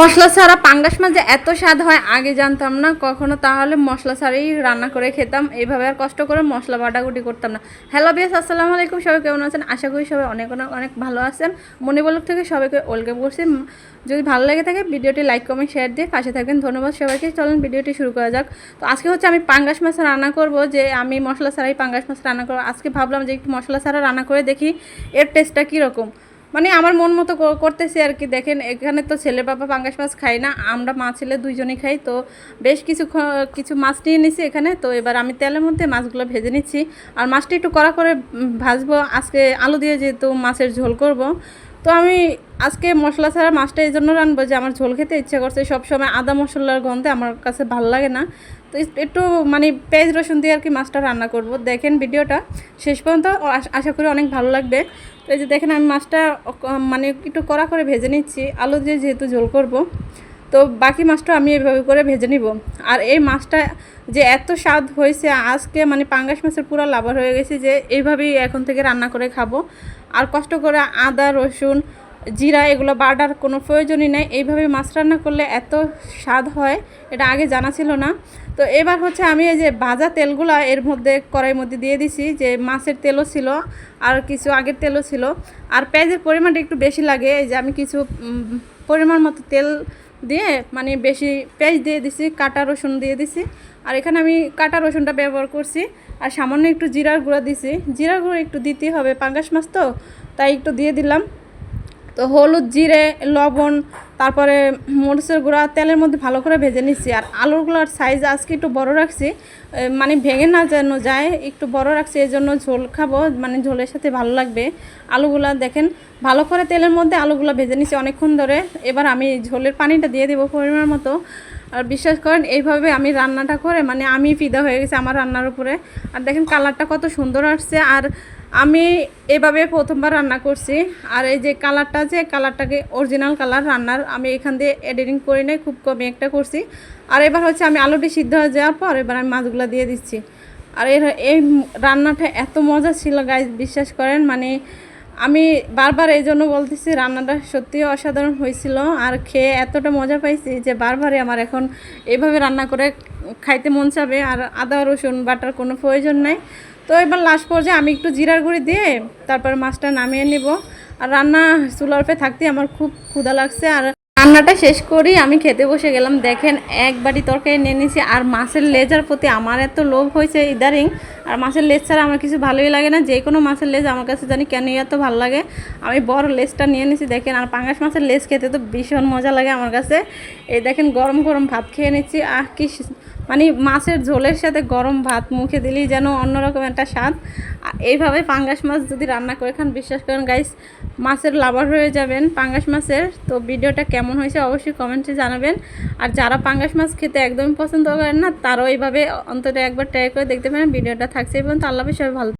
মশলা ছাড়া পাঙ্গাস মাছ যে এত স্বাদ হয়, আগে জানতাম না। কখনো তাহলে মশলা ছাড়াই রান্না করে খেতাম। এইভাবে আর কষ্ট করে মশলা বাটাগুটি করতাম না। হ্যালো বিয়াস আসসালামু আলাইকুম। সবাই কেমন আছেন? আশা করি সবাই অনেক অনেক অনেক ভালো আছেন। মনে বলক থেকে সবাইকে ওয়েলকাম করছি। যদি ভালো লেগে থাকে, ভিডিওটি লাইক কমেন্ট শেয়ার দিয়ে পাশে থাকবেন। ধন্যবাদ সবাইকে। চলেন ভিডিওটি শুরু করা যাক। তো আজকে হচ্ছে আমি পাঙ্গাস মাছ রান্না করব যে আমি মশলা ছাড়াই পাঙ্গাস মাছ রান্না করব। আজকে ভাবলাম যে একটু মশলা ছাড়া রান্না করে দেখি, এর টেস্টটা কীরকম। মানে আমার মন মতো করতেছি আর কি। দেখেন, এখানে তো ছেলে বাবা পাঙ্গাস মাছ খাই না, আমরা মা ছেলে দুইজনই খাই, তো বেশ কিছু কিছু মাছ নিয়ে নিছি এখানে। তো এবার আমি তেলের মধ্যে মাছগুলো ভেজে নিচ্ছি। আর মাছটি একটু কড়া করে ভাজবো। আজকে আলু দিয়ে যেহেতু মাছের ঝোল করব, তো আমি আজকে মশলা ছাড়া মাছটা এই জন্য রানবো যে আমার ঝোল খেতে ইচ্ছে করছে। সবসময় আদা মশলার গন্ধে আমার কাছে ভালো লাগে না। তো একটু মানে পেঁয়াজ রসুন দিয়ে আর কি মাছটা রান্না করব। দেখেন ভিডিওটা শেষ পর্যন্ত আশ- করি অনেক ভালো লাগবে। তো এই যে দেখেন আমি মাছটা মানে একটু কড়া করে ভেজে নিচ্ছি। আলু দিয়ে যেহেতু ঝোল করব, তো বাকি মাছটা আমি এইভাবে করে ভেজে নিব। আর এই মাছটা যে এত স্বাদ হয়েছে, আজকে মানে পাঙ্গাস মাছের পুরো লাভার হয়ে গেছে যে এইভাবেই এখন থেকে রান্না করে খাব। আর কষ্ট করে আদা, রসুন জিরা, এগুলো বাটার কোনো প্রয়োজনই নেই। এইভাবে মাছ রান্না করলে এত স্বাদ হয়, এটা আগে জানা ছিল না। তো এবার হচ্ছে আমি এই যে ভাজা তেলগুলো এর মধ্যে কড়াইয়ের মধ্যে দিয়ে দিছি, যে মাছের তেলও ছিল, আর কিছু আগের তেলও ছিল। আর পেঁয়াজের পরিমাণটা একটু বেশি লাগে, এই যে আমি কিছু পরিমাণ মতো তেল দিয়ে মানে বেশি পেঁয়াজ দিয়ে দিছি, কাটা রসুন দিয়ে দিছি। আর এখানে আমি কাটা রসুনটা ব্যবহার করছি, আর সামান্য একটু জিরার গুঁড়া দিছি। জিরার গুঁড়ো একটু দিতেই হবে, পাঙ্গাস মাছ তো, তাই একটু দিয়ে দিলাম। তো হলুদ, জিরে, লবণ, তারপরে মরিচের গুঁড়া, তেলের মধ্যে ভালো করে ভেজে নিচ্ছি। আর আলুগুলোর সাইজ আজকে একটু বড় রাখছি। মানে ভেঙে না যেন যায়, একটু বড় রাখছি এই জন্য ঝোল খাব মানে ঝোলের সাথে ভালো লাগবে। আলুগুলা দেখেন, ভালো করে তেলের মধ্যে আলুগুলো ভেজে নিচ্ছি অনেকক্ষণ ধরে। এবার আমি ঝোলের পানিটা দিয়ে দেবো পরিমাণ মতো। আর বিশ্বাস করেন, এইভাবে আমি রান্নাটা করে মানে আমি ফিদা হয়ে গেছি আমার রান্নার উপরে। আর দেখেন কালারটা কত সুন্দর আসছে, আর আমি এভাবে প্রথমবার রান্না করছি। আর এই যে কালারটা যে কালারটাকে অরিজিনাল কালার রান্নার, আমি এখান দিয়ে এডিটিং করি নাই খুব কমই একটা করছি। আর এবার হচ্ছে আমি আলুটি সিদ্ধ হয়ে যাওয়ার পর এবার আমি মাছগুলো দিয়ে দিচ্ছি। আর এর, এই রান্নাটা এত মজা ছিল গাইজ বিশ্বাস করেন মানে আমি বারবার এই জন্য বলতেছি, রান্নাটা সত্যিই অসাধারণ হয়েছিল আর খেয়ে এতটা মজা পাইছি যে বারবারই আমার এখন এইভাবে রান্না করে খাইতে মন চাবে আর আদা, রসুন, বাটার কোনো প্রয়োজন নাই। তো এবার লাস্ট পর্যায়ে আমি একটু জিরার গুঁড়ি দিয়ে তারপর মাছটা নামিয়ে নিব। আর রান্না চুলার উপরে থাকতে আমার খুব ক্ষুধা লাগছে। আর রান্নাটা শেষ করি আমি খেতে বসে গেলাম। দেখেন, এক তরকারি নিয়ে নিয়েছি আর মাছের লেজার প্রতি আমার এত লোভ হয়েছে। ইদারিং আর মাছের লেজ ছাড়া আমার কিছু ভালোই লাগে না। যে কোনো মাছের লেজ আমার কাছে জানি কেন এত ভালো লাগে। আমি বড় লেজটা নিয়ে নিছি, দেখেন। আর পাঙ্গাস মাছের লেজ খেতে তো ভীষণ মজা লাগে আমার কাছে। এই দেখেন, গরম গরম ভাত খেয়ে নিচ্ছি। আহ, কি মানে মাছের ঝোলের সাথে গরম ভাত মুখে দিলেই যেন অন্যরকম একটা স্বাদ। এইভাবে পাঙ্গাস মাছ যদি রান্না করে খান বিশ্বাস করেন গাইস মাছের লাভার হয়ে যাবেন পাঙ্গাস মাছের। তো ভিডিওটা কেমন হয়েছে অবশ্যই কমেন্টে জানাবেন। আর যারা পাঙ্গাস মাছ খেতে একদমই পছন্দ করেন না তারাও এইভাবে অন্তত একবার ট্রাই করে দেখতে পারেন। ভিডিওটা থাকছে এবং হাফেজ, সবাই ভালো